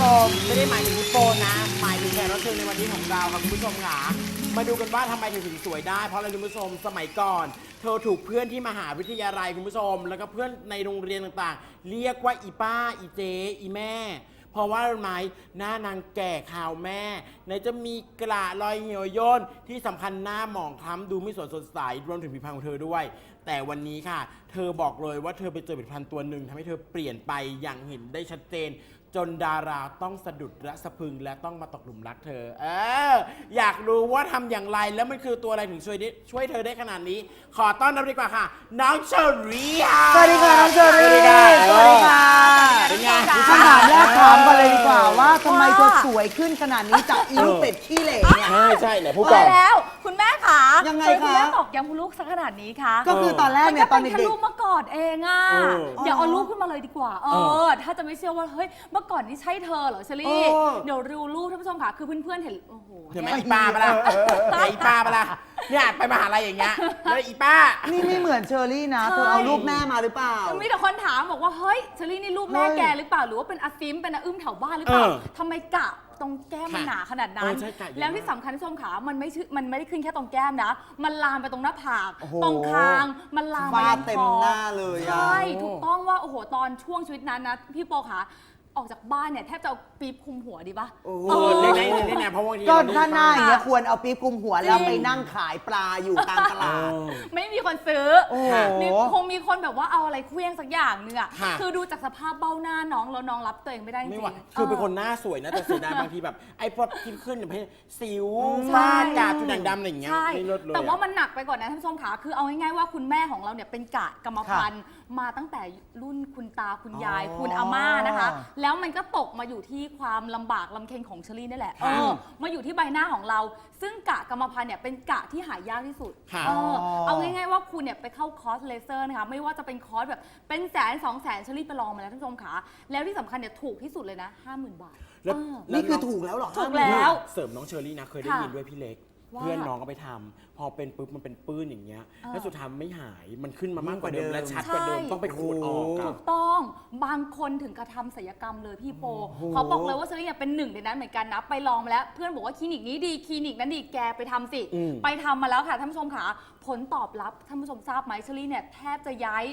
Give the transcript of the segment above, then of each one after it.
ชมไม่ได้หมายถึงคุณโปนะ หมายถึงแขกรับเชิญในวันนี้ของเราครับคุณผู้ชมค่ะมาดูกันว่าทำไมเธอถึงสวยได้ เพราะอะไรคุณผู้ชมสมัยก่อน เธอถูกเพื่อนที่มหาวิทยาลัยคุณผู้ชม แล้วก็เพื่อนในโรงเรียนต่างๆ เรียกว่าอีป้าอีเจอีแม่ เพราะว่ารู้ไหมหน้านางแก่ข่าวแม่ไหนจะมีกระรอยเหี่ยวย่นที่สำคัญหน้าหมองคล้ำดูไม่สวยสดใสรวมถึงผิวพรรณของเธอด้วย แต่วันนี้ค่ะ เธอบอกเลยว่าเธอไปเจอผลิตภัณฑ์ตัวหนึ่งทำให้เธอเปลี่ยนไปอย่างเห็นได้ชัดเจน จนดาราต้องสะดุดและสะพรึงและต้องมาตกหลุมรักเธอ เออ อยากรู้ว่าทำอย่างไรแล้วมันคือตัวอะไรถึงช่วยได้ช่วยเธอได้ขนาดนี้ ขอต้อนรับดีกว่าค่ะ น้องเชอรี่ค่ะสวัสดีค่ะน้องเชอรี่สวัสดีค่ะสวัสดีค่ะเป็นไง คำถามแรกถามกันเลยดีกว่าว่าทำไม เธอสวยขึ้นขนาดนี้จากอีลูกเป็ดขี้เหร่เนี่ย ใช่ใช่ไหนพูดเอก่ออนแล้ว คุณแม่ขายังไงทำมคุณแม่คะตอกย้ำคุณลูกสักขนาดนี้คะก็คือตอนแรกมันเนี่ยก็ตอนเป็นแค่เด็กรูปเมื่อก่อนเองอะ เออเดี๋ยวเอารูปขึ้นมาเลยดีกว่า เอเอออ ถ้าจะไม่เชื่อว่า เฮ้ย เมื่อก่อนนี่ใช่เธอเหรอเชลี่ เออ เดี๋ยวดูรูปท่านผู้ชมค่ะ คือเพื่อนๆเห็น โอ้โห เห็นไหมเนี่ยอีป้าปะล่ะเห็นอีป้าปะล่ะเนี่ยไปมหาลัยอย่างเงี้ยแล้วอีป้า ๆนี่ไม่เหมือนเชอรี่นะใช่เธอเอารูปแม่มาหรือเปล่า มีแต่คนถามบอกว่า เฮ้ยเชลี่นี่รูปแม่เฮ้ย แกหรือเปล่า หรือว่าเป็นอาซิมเป็นอาอึ้มแถวบ้านหรือเปล่าเออ ทำไมกะตรงแก้มมันค่ะหนาขนาดนั้เอนอใช่กะเยอะแล้วที่สำคัญท่านผู้ชมขามันไม่ชื่อมันไม่ได้ขึ้นแค่ตรงแก้มนะ มันลามไปตรงหน้าผากโอ้โห ตรงคางมันลามไปฟายัดงเต็มคอหน้าเลยอะ ใช่ถูกต้องว่าโอ้โหตอนช่วงชีวิตนั้นนะพี่โปขา ออกจากบ้านเนี่ยแทบจะเอาปี๊บคลุมหัวดีปะ โอ้โหเออ เล่นได้เล่นได้เพราะบางทีก็เรดูถ้าหน้าอย่างเงี้ยค่ะควรเอาปี๊บคลุมหัวแล้วจริงไปนั่งขายปลาอยู่ตามตเอลาดอไม่มีคนซื้อโอ้โห มีคงมีคนแบบว่าเอาอะไรเคลี้ยงสักอย่างนึงอะค่ะ คือดูจากสภาพเบ้าหน้าน้องแล้วน้องรับตัวเองไม่ได้จริไม่งไหวๆ คือเป็นคนอหน้าสวยนะ แต่เสียดายบางทีแบบ ไอ้พวกที่ขึ้นอย่างเช่นสิวใช่ ฝ้ากาจุดด่างดำอะไรอย่างเงี้ยใช่ ไม่เลิศเลยแต่ว่าอะ มันหนักไปกว่อนนะท่านผู้ชมขาคือเอาง่ายๆว่าคุณแม่ของเราเนี่ยเป็นกะกรรมพันธุ์มาตั้งแต่รุ่นคุณตาคุณยายอ๋อ คุณอาม่านะคะแล้วมันก็ตกมาอยู่ที่ความลำบากลำเค็ญของเชอรี่นี่แหละค่ะเออมาอยู่ที่ใบหน้าของเรา ซึ่งกะกรรมพันธุ์เนี่ยเป็นกะที่หายากที่สุดค่ะเออเอาง่ายๆว่าคุณเนี่ยไปเข้าคอร์สเลเซอร์นะคะไม่ว่าจะเป็นคอร์สแบบเป็นแสนสองแสนเชอรี่ไปลองมาแล้วท่านผู้ชมขาแล้วที่สำคัญเนี่ยถูกที่สุดเลยนะห้าหมื่นบาทแล้วเออนี่คือถูกแล้วเหรอถูกแล้ว เสริมน้องเชอรี่นะเคยได้ค่ะยินด้วยพี่เล็ก ว่าเพื่อนน้องก็ไปทำพอเป็นปุ๊บมันเป็นปื้นอย่างเงี้ยอ่า แล้วสุดท้ายไม่หายมันขึ้นมามากกว่าเดิมยิ่งกว่าเดิม และชัดกว่าเดิมใช่ ต้องไปขูดออกโอ้อะ ถูกต้องบางคนถึงกระทำศัลยกรรมเลยพี่โปเขาบอกเลยว่าเชอรี่เนี่ยเป็นหนึ่งในนั้นเหมือนกันนะไปลองมาแล้ว เพื่อนบอกว่าคลินิกนี้ดีคลินิกนั้นดีแกไปทำสิ อืม ไปทำมาแล้วค่ะท่านผู้ชมค่ะผลตอบรับท่านผู้ชมทราบไหมเชอรี่เนี่ยแทบจะย้าย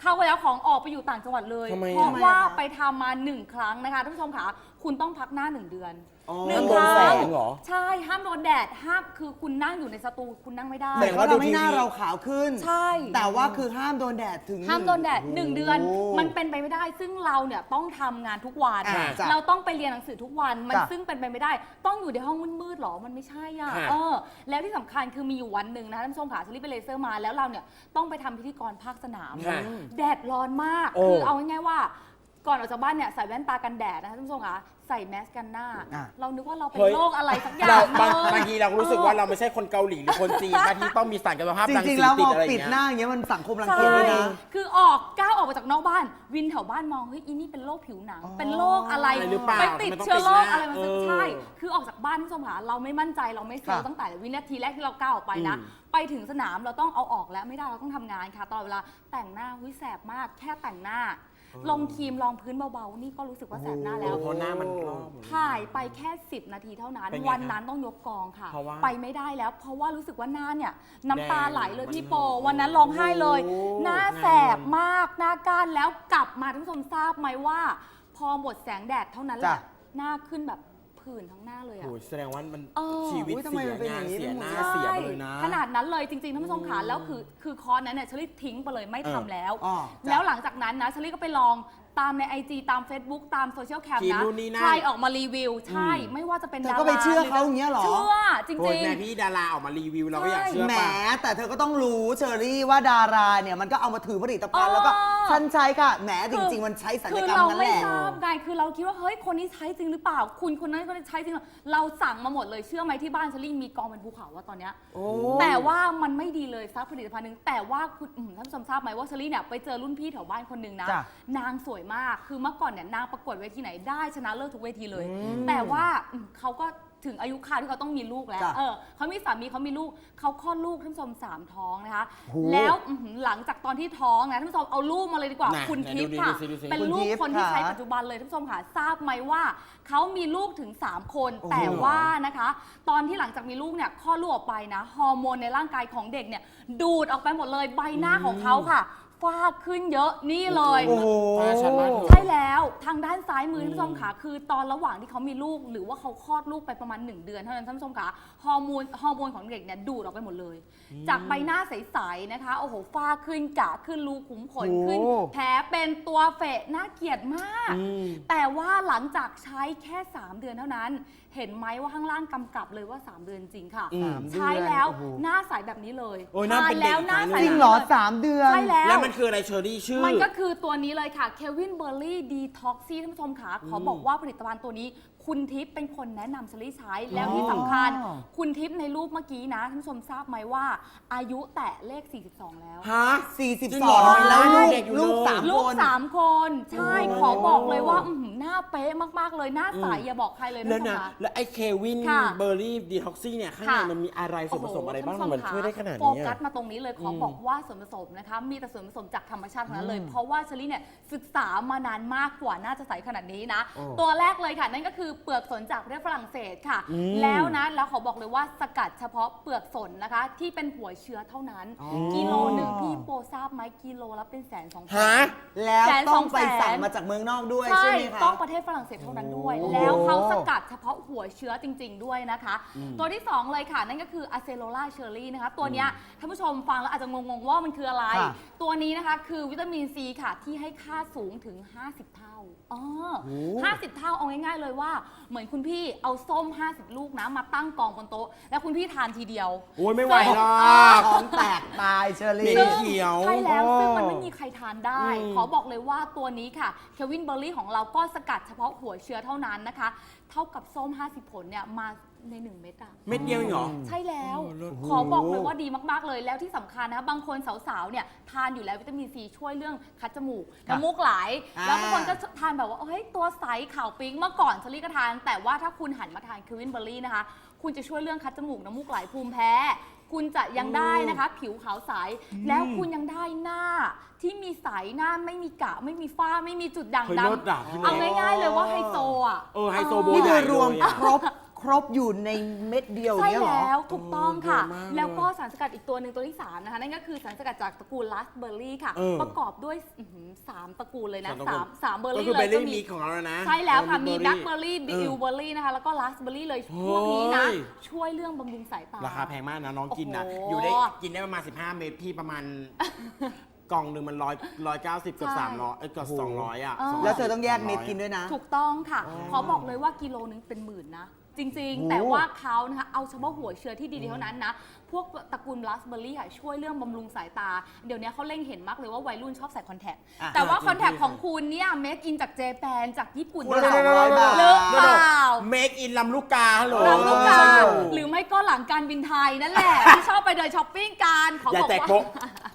เข้าไปแล้วของออกไปอยู่ต่างจังหวัดเลย ทำไมเพอะราะว่าไปทำมาหนึ่งครั้งนะคะท่านผู้ชมค่ะคุณต้องพักหน้าหนึ่งเดือนอ๋อ หนึ่งโดคนแสรั้ง งเหรอ ใช่ห้ามโดนแดดห้ามคือคุณนั่งอยู่ในสตูคุณนั่งไม่ได้ แต่ว่าทำให้หน้าเราขาวขึ้น ใช่ แต่ว่าคือห้ามโดนแดดถึง ห้ามโดนแดดหนึ่งเดือนโมันเป็นไปไม่ได้ ซึ่งเราเนี่ยต้องทำงานทุกวัน อ่าจ้ะเราต้องไปเรียนหนังสือทุกวันมันจ้ะ ซึ่งเป็นไปไม่ได้ ต้องอยู่ในห้องมืดๆหรอมันไม่ใช่อะค่ะ เออ แล้วที่สำคัญคือมีอยู่วันหนึ่งนะคะท่านผู้ชมค่ะชลิปไปเลเซอร์มาแล้วเราเนี่ยต้องไปทำพิธีกรภาคสนาม ค่ะ แดดร้อนมาก โอ้คือเอาง่ายๆว่า ก่อนออกจากบ้านเนี่ยใส่แว่นตากันแดดนะคะท่านผู้ชมค่ะใส่แมสกันหน้า อะ เรานึกว่าเราเป็นเฮ้ย โรคอะไรสักอย่าเรางบางเออบางทีเรารู้สึกว่าเราไม่ใช่คนเกาหลีหรือคนจีนบางทีต้องมีสารกัมมันภาพจรังริสีงๆแล้วติพดออะไรอปิดย่างหน้าเงี้ยอย่างเงี้ยมันสังคมรังใช่เกียจด้วยนะ คือออกก้าวออกมาจากนอกบ้าน วินแถวบ้านมองเฮ้ยอีนี่เป็นโรคผิวหนัง อ๋อ เป็นโรคอะไรอะไรหรือเปล่าไปติดมันต้องเชื้อโรคปิดหน้าอะไรมาซึ่งเออ ใช่ คือออกจากบ้านท่านผู้ชมค่ะเราไม่มั่นใจเราไม่เซลล์ค่ะ ตั้งแต่วินาทีแรกที่เราก้าวออกไปนะอืมไปถึงสนามเราต้องเอาออกแล้วไม่ได้เราต้องทำงานค่ะตลอดเวลาแต่งหน้าหุ้ยแสบมาก แค่แต่งหน้า ลงครีมรองพื้นเบาๆ นี่ก็รู้สึกว่าแสบหน้าแล้วเพราะหน้ามันรอบถ่ายไปแค่ 10 นาทีเท่านั้น เป็นไงวันคะนั้นต้องยกกองค่ะ เพราะว่าไปไม่ได้แล้ว เพราะว่ารู้สึกว่าหน้าเนี่ยน้ำตาไหลเลยแดงพี่โปมันวันนั้นร้องไห้เลย โอ้หน้าแสบมากหน้าก้านแล้วกลับมาท่านผู้ชมทราบไหมว่า พอหมดแสงแดดเท่านั้นแหละจ้ะ หน้าขึ้นแบบ ผื่นทั้งหน้าเลยอะ โอ้ยแสดงว่ามันเออ ชีวิตอุ๊ยทำไมเสียมันเป็นองานย่างนี้เสียหน้าไปหมดเสียไปเลยนะ ขนาดนั้นเลยจริงๆท่านผู้ชมขาแล้วคือคือคอร์สนั้นเนี่ยเชลี่ทิ้งไปเลยไม่ทำแล้ว อ๋อจ้ะแล้วหลังจากนั้นนะเชลี่ก็ไปลอง ตามใน IG ตาม Facebook ตามโซเชียลแคมทีมนะ นู่นนี่นั่น ใครออกมารีวิว ใช่อืมไม่ว่าจะเป็นเธอดาราก็ไปเชื่อเขาอย่างเงี้ยเหรอ เชื่อจโอ้ยริงแม่พี่ดาราออกมารีวิวเราก็อยากเชื่อแหมป่ะ แต่เธอก็ต้องรู้เชอรี่ว่าดาราเนี่ยมันก็เอามาถือผลิตภัณฑ์แล้วก็อ๋อฉันใช้ค่ะแหมจริงคือๆมันใช้สัญคืญอกรรมเรานั่นไม่แหละ ทราบไงคือเราคิดว่าเฮ้ยคนนี้ใช้จริงหรือเปล่า คุณคนนั้นคนนี้ใช้จริงหรือเราสั่งมาหมดเลยเชื่อไหมที่บ้านเชลี่มีกองเป็นภูเขาว่าตอนเนี้ย โอ้ แต่ว่ามันไม่ดีเลยซักผลิตภัณฑ์หนึ่งแต่ว่าคุณอืมท่านผู้ชมทราบไหมว่าเชลี่เนี่ยไปเจอรุ่นพี่แถวบ้านคนหนึ่งนะ จ้ะนางสวยมาก คือเมื่อก่อนเนี่ยนางประกวดเวทีไหนได้ชนะเลิศทุกเวทีเลยแต่ว่าอืมเขาก็ถึงอายุคราวที่เขาต้องมีลูกแล้ว จ้ะเออเขามีสามีเขามีลูกเขาคลอดลูกท่านผู้ชมสามท้องนะคะโหแล้วอื้อหือหลังจากตอนที่ท้องนะท่านผู้ชมเอาลูกมาเลยดีกว่า ไหนคุณไหนทิพดูย์ดิค่ะ ดูสิดูสิ เป็นคุณลูกทิพย์คนที่ค่ะใช้ปัจจุบันเลยท่านผู้ชมค่ะทราบไหมว่าเขามีลูกถึง3คน โอ้โห แต่ว่านะคะ ตอนที่หลังจากมีลูกเนี่ยคลอดลูกออกไปนะฮอร์โมนในร่างกายของเด็กเนี่ยดูดออกไปหมดเลยใบหน้าของเขาค่ะ ฟาดขึ้นเยอะนี่เลย โอ้โหตาฉันมากเถอะ ใช่แล้วทางด้านซ้ายมือท่านผู้ชมค่ะคือตอนระหว่างที่เขามีลูก หรือว่าเขาคลอดลูกไปประมาณ 1 เดือนเท่านั้นท่านผู้ชมค่ะฮอร์โมนฮอร์โมนของเด็กเนี่ยดูดออกไปหมดเลย จากใบหน้าใสๆนะคะโอ้โหฝ้าขึ้นกะขึ้นรูขุมขนโอ้ขึ้นแผลเป็นตัวเฟะน่าเกลียดมาก อืม แต่ว่าหลังจากใช้แค่ 3 เดือนเท่านั้น เห็นไหมว่าข้างล่างกำกับเลยว่า 3 เดือนจริงค่ะ อืมสามเดือนใช้แล้วโอ้โหหน้าใสแบบนี้เลยโอ้ยหน้าเป็นเด็กแล้วหน้าใสจริงเหรอสามเดือน ใช่แล้ว แล้วมันคืออะไรเชอรี่ชื่อ มันก็คือตัวนี้เลยค่ะ Kevin b u r l e y Detox ท่านผู้ชมค่ะขอบอกว่าผลิตภัณฑ์ตัวนี้ คุณทิพย์เป็นคนแนะนำเชลี่ใช้แล้วที่สำคัญอ๋อคุณทิพย์ในรูปเมื่อกี้นะท่านผู้ชมทราบไหมว่า อายุแตะเลข 42 แล้ว ฮะสี่สิบจริงสเหรอองทำไมแล้วหน้าลูกเด็กอยู่ลูกเลยสามลูคกน สามคน ใช่โอ้ขอบอกเลยว่าอื้อหือหน้าเป๊ะมาก ๆ เลยหน้าใสอย่าบอกใครเลยแล้วนะนะ คะ แล้วไอ้เควินค่ะเบอร์รี่ดีท็อกซี่เนี่ย ข้างในค่ะ มันมีอะไรส่วนผสมอะไรบ้าง โโหทำไมมันท่ช่วยได้ขนาดโฟนี้กัอะ สมาตรงนี้เลยขอบอกว่าส่วนผสมนะคะ มีแต่ส่วนผสมจากธรรมชาติทั้งนั้นเลย เพราะว่าเชลี่เนี่ยศึกษามานานมากกว่าน่าจะใสขนาดนี้นะ โอ้ตัวแรกเลยค่ะ นั่นก็คือเปลือกสนจากประเทศฝรั่งเศสค่ะ อืมแล้วนะแล้วขอบอกเลยว่าสกัดเฉพาะเปลือกสนนะคะ ที่เป็นหัวเชื้อเท่านั้น อ๋อ กิโลหนึ่งพี่โปทราบไหมกิโลละเป็นแสนสองแสฮะ น แล้วแสนต้องไปสองแสน สั่งมาจากเมืองนอกด้วยใช่ใช่ไหมคะ ต้องประเทศฝรั่งเศสเท่านั้นด้วย โอ้แล้วเขาสกัดเฉพาะหัวเชื้อจริง ๆ ด้วยนะคะ ตัวที่ 2 เลยค่ะ นั่นก็คืออะเซโ l ล่าเชอร์รี่นะคะ ตัวเนี้ยท่านผู้ชมฟังแล้วอาจจะงง ๆ ว่ามันคืออะไร ค่ะ ตัวนี้นะคะคือวิตามินซีค่ะ ที่ให้ค่าสูงถึง 50 เท่าอ๋อโอ้50 เท่าเอาง่าย ๆ เลยว่าเหมือนคุณพี่เอาส้ม 50 ลูกนะมาตั้งกองบนโต๊ะ แล้วคุณพี่ทานทีเดียว โอ้ยไม่ไหวหรอก ท้องแตกตายเชอมีรี่แต่เขียว ใช่แล้วโอ้ซึ่งมันไม่มีใครทานได้ อืม ขอบอกเลยว่าตัวนี้ค่ะเควินเบอร์รี่ของเราก็สกัดเฉพาะหัวเชื้อเท่านั้นนะคะ เท่ากับส้ม 50 ผลเนี่ยมาใน 1 เม็ดอะเม็ดเดียวเองเหรอ ใช่แล้วโอ้เลิศ ขอบอกเลยว่าดีมากๆเลยแล้วที่สำคัญนะคะบางคนสาวๆเนี่ยทานอยู่แล้ววิตามินซีช่วยเรื่องคัดจมูกครับน้ำมูกไหลอ่าแล้วบางคนก็ทานแบบว่าเฮ้ยตัวใสขาวปิ๊งเมื่อก่อนชลี่ก็ทาน แต่ว่าถ้าคุณหันมาทานเควินเบอร์รี่นะคะ คุณจะช่วยเรื่องคัดจมูกน้ำมูกไหลภูมิแพ้คุณจะยังได้นะคะ ผิวขาวใสแล้วคุณยังได้หน้าที่มีใสหน้าไม่มีกะไม่มีฝ้าไม่มีจุดด่างเฮ้ยดเลิศอะพี่ำเมเอาย์ง่ายๆเลยว่าไฮโซอะเออไฮโซโบนี่ใหคืญ่อรวมเลยอะครบ ครบอยู่ในเม็ดเดียวใช่เนี่ยเหรอ แล้วถูกต้องค่ะ เออเยอะมากเลยแล้วก็สารสกัดอีกตัวหนึ่งตัวที่ 3 นะคะ นั่นก็คือสารสกัดจากตระกูลลัสเบอร์รี่ค่ะ เออประกอบด้วยอื้อหือสามตระกูลเลยนะสามตระกูสาลมสามเบอร์ก็รี่คือเลเบยลก็ลี่มีมี ของเราแล้วนะใช่แล้วค่ะเออมี Blackberry แบล็คเบอร์รี่เอดิอวเบอร์รี่นะคะ แล้วก็ลัสเบอร์รี่เลยโอ้ยพวกนี้นะ ช่วยเรื่องบำรุงสายตา ราคาแพงมากนะน้องกินนะโอ้โหอยู่ได้กินได้ประมาณ 15 เม็ดพี่ประมาณ กล่องหนึ่งมันร้อยร้อยเก้าสิบเกือบใช่สามร้อยเอ้ยเกือบสองร้อยอะเออ200แล้วเธอต้องแยกเม็ดกินด้วยนะ ถูกต้องค่ะ ขอบอกเลยว่ากิโลนึงเป็นหมื่นนะ จริงโอ้ๆแต่ว่าเขานะคะเอาเฉพาะหัวเชื้อที่ดีๆเท่านั้นนะพ วกตระกูลบลัสเบอร์รี่ค่ะช่วยเรื่องบำรุงสายตา เดี๋ยวนี้เขาเล็งเห็นมากเลยว่าวัยรุ่นชอบใส่คอนแทค อะ แต่ว่าจริงๆคอนแทคของคุณเนี่ยเมคอินจากเจแปนจากญี่ปุ่นคนละนะสองร้อยบาท หรือเปล่าเมคอินลำลูกกาฮัลโหลลำลูกกาใช่อยู่หรือไม่ก็หลังการบินไทยนั่นแหละ ที่ชอบไปเดินช้อปปิ้งกันขออย่าบอกแจกว่าโป๊ะ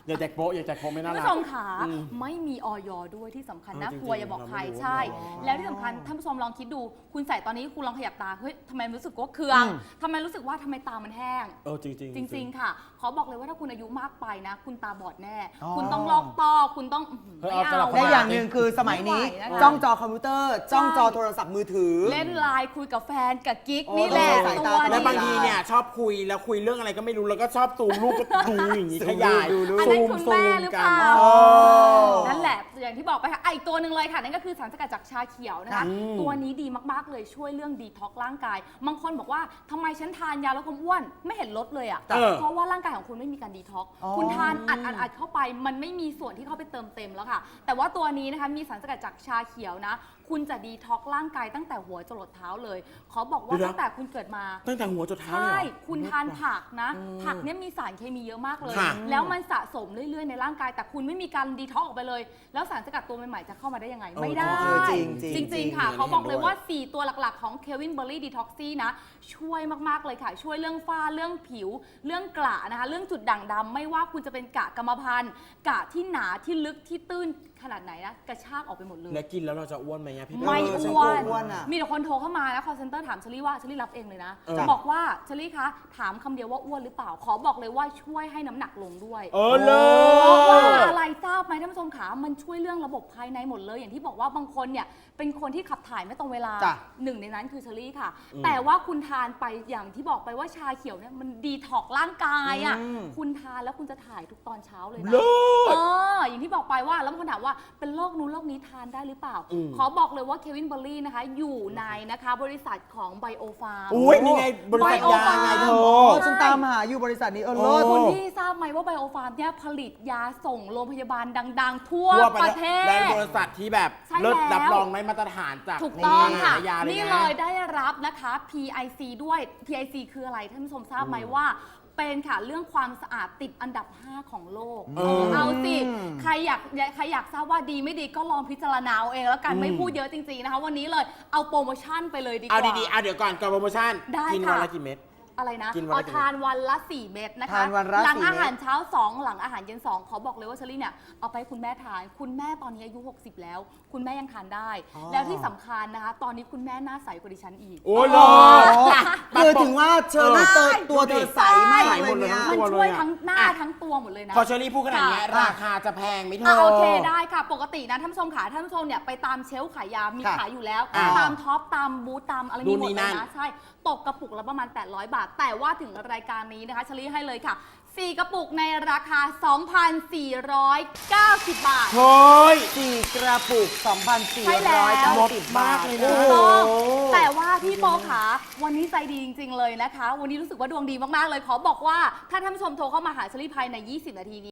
อย่าแจกโป๊ะอย่าแจกโป๊ะไม่น่าคุณรัผู้กชมขาอืมไม่มีออยด้วยที่สำคัญเออนะจริงๆกลัวอย่าบอกใครเราไม่รู้ใช่อ๋อแล้วที่สำคัญท่านผู้ชมลองคิดดู คุณใส่ตอนนี้คุณลองขยับตาเฮ้ยทำไมรู้สึกว่าเคืองอืม ทำไมรู้สึกว่าทำไมตามันแห้ง เออจริงๆจริง ๆค่ะขอบอกเลยว่าถ้าคุณอายุมากไปนะ คุณตาบอดแน่ อ๋อ คุณต้องลอกต้อคุณต้องอื้อหือเฮ้ยไม่เอาสลับเอาเข้และมอย่างหนึ่งคือสมัยนี้ ไม่ไหวนะคะ จ้องจอคอมพิวเตอร์ จ้องจอโทรศัพท์มือถือ เล่นไลน์คุยกับแฟนกับกิ๊กโอ้นี่แหละต้องใส่สายตัตาวแล้วนี้บางทีเนี่ยชอบคุยแล้วคุยเรื่องอะไรก็ไม่รู้แล้วก็ชอบซูมรูปก็ดูอย่างนี้ซูขมยายดูดูอันซูนั้นมคุณซูแม่มหรือกัเปนล่าโอ้นั่นแหละอย่าง ที่บอกไปค่ะอะอีกตัวหนึ่งเลยค่ะ นั่นก็คือสารสกัดจากชาเขียวนะคะค่ะตัวนี้ดีมากๆเลยช่วยเรื่องดีท็อกร่างกาย บางคนบอกว่าทำไมฉันทานยาลดความอ้วนไม่เห็นลดเลยอะเออเพราะว่าร่างกายของคุณไม่มีการดีท็อก อ๋อ คุณทานอัดอัดอัดเข้าไป มันไม่มีส่วนที่เข้าไปเติมเต็มแล้วค่ะ แต่ว่าตัวนี้นะคะมีสารสกัดจากชาเขียวนะ คุณจะดีท็อกร่างกายตั้งแต่หัวจรดเท้าเลย ขอบอกว่าเดี๋ยวนะ ตั้งแต่คุณเกิดมาตั้งแต่หัวจนเท้าเลยใช่เหรอคุณทานผักนะผักเนี่ยมีสารเคมีเยอะมากเลย ค่ะ แล้วมันสะสมเรื่อยๆในร่างกาย แต่คุณไม่มีการดีท็อกออกไปเลย แล้วสารสกัดตัวใหม่ๆจะเข้ามาได้ยังไงเออไม่ได้จริงๆจริงๆจริงๆค่ะจริงๆเขาบอกเลยเห็นด้วยว่า 4 ตัวหลักๆของ Kevin b u r r y Detoxy นะ ช่วยมากๆเลยค่ะ ช่วยเรื่องฝ้าเรื่องผิว เรื่องกระนะคะ เรื่องจุดด่างดำไม่ว่าคุณจะเป็นกระกรรมพันธุ์กระที่หนาที่ลึกที่ตื้นขนาดไหนนะกระชากออกไปหมดเลย แล้วกินแล้วเราจะอ้วนไหมอะพี่ไม่เออฉันอ้วกลันวอ้วนอะมีแต่คนโทรเข้ามานะ call center ถามเชลี่ว่าเชลี่รับเองเลยนะ เออ บอกว่าเชลี่คะถามคำเดียวว่าอ้วนหรือเปล่า ขอบอกเลยว่าช่วยให้น้ำหนักลงด้วยเออเลเพราะว่ายออะไรทราบไหมท่านผู้ชมขามันช่วยเรื่องระบบภายในหมดเลย อย่างที่บอกว่าบางคนเนี่ยเป็นคนที่ขับถ่ายไม่ตรงเวลาจ้ะ หนึ่งในนั้นคือเชลี่ค่ะแต่ว่าคุณทานไปอย่างที่บอกไปว่าชาเขียวเนี่ยมันดีท็อกร่างกายอะอืม คุณทานแล้วคุณจะถ่ายทุกตอนเช้าเลยนะ เลิศ เอออย่างที่บอกไปว่าแล้วบางคนถามว่าเป็นโรคนู้นโรคนี้ทานได้หรือเปล่า อืม ขอบอกเลยว่าเควินเบอร์รี่นะคะ อยู่ในนะคะบริษัทของไบโอฟาร์ม อุ้ยนี่ไงบริษัทยาไงเธโอ้อฉันตามหาอยู่บริษัทนี้เออโอ้เลิศ คุณที่ทราบไหมว่าไบโอฟาร์มเนี่ยผลิตยาส่งโรงพยาบาลดัง ๆ ทั่วทั่วประเทและศบริษัทที่แบบใช่เลิศแล้วรับรองได้มาตรฐานจากถูกต้องนี่ค่ะยาเลยนี่นะเลยได้รับนะคะ PIC ด้วย PIC คืออะไรท่านผู้ชมทราบไหมว่าเป็นค่ะ เรื่องความสะอาดติดอันดับ 5 ของโลก เออเอาสิ ใครอยากใครอยากทราบว่าดีไม่ดีก็ลองพิจารณาเอาเองแล้วกันไม่พูดเยอะจริงๆนะคะ วันนี้เลยเอาโปรโมชั่นไปเลยดีกเอาว่าดีๆเอาเดี๋ยวก่อนก่อนโปรโมชั่นได้กินค่ะ วันละกี่เม็ด อะไรนะกินวันละอ๋อกี่เม็ดทานวันละ 4 เม็ดนะคะ ทานวันละหลังสี่อาหารเม็ดเช้า 2 หลังอาหารเย็น 2 ขอบอกเลยว่าเชอรี่เนี่ยเอาไปให้คุณแม่ทาน คุณแม่ตอนนี้อายุ 60 แล้ว คุณแม่ยังทานได้แล้วที่สำคัญนะคะ ตอนนี้คุณแม่หน้าใสกว่าดิฉันอีก โอ้ยเลิศคือถึงว่าเชอรี่เติร์ตัวเธอใสมากใสเลหมยดเลยเนี่ยทั้มันตัวช่วยเลยอะทั้งหน้าอะ ทั้งตัวหมดเลยนะ พอเชอรี่พูดขนาดเนี้ยค่ะ ราคาจะแพงไหมเธอะอ โอเคได้ค่ะปกตินะท่านผู้ชมขาท่านผู้ชมเนี่ยไปตามเชลฟ์ขายยา มีค่ะขายอยู่แล้ว อ่าตามท็อปตามบูธตามอะไรมีหมดนู่นนี่เลนั่ยนนะใช่ตกกระปุกละประมาณ 800 บาทแต่ว่าถึงรายการนี้นะคะเชลีให้เลยค่ะ 4 กระปุกในราคา 2,490 บาท เฮ้ย สี่กระปุก ใช่แล้ว 2,490 บาทเลยถูนะกต้องโอ้โหแต่ว่าพี่โปขาวันนี้ใจดีจริง ๆ เลยนะคะ วันนี้รู้สึกว่าดวงดีมาก ๆ เลย ขอบอกว่าถ้าท่านผู้ชมโทรเข้ามาหาเชลีภายใน 20 นาทีนี้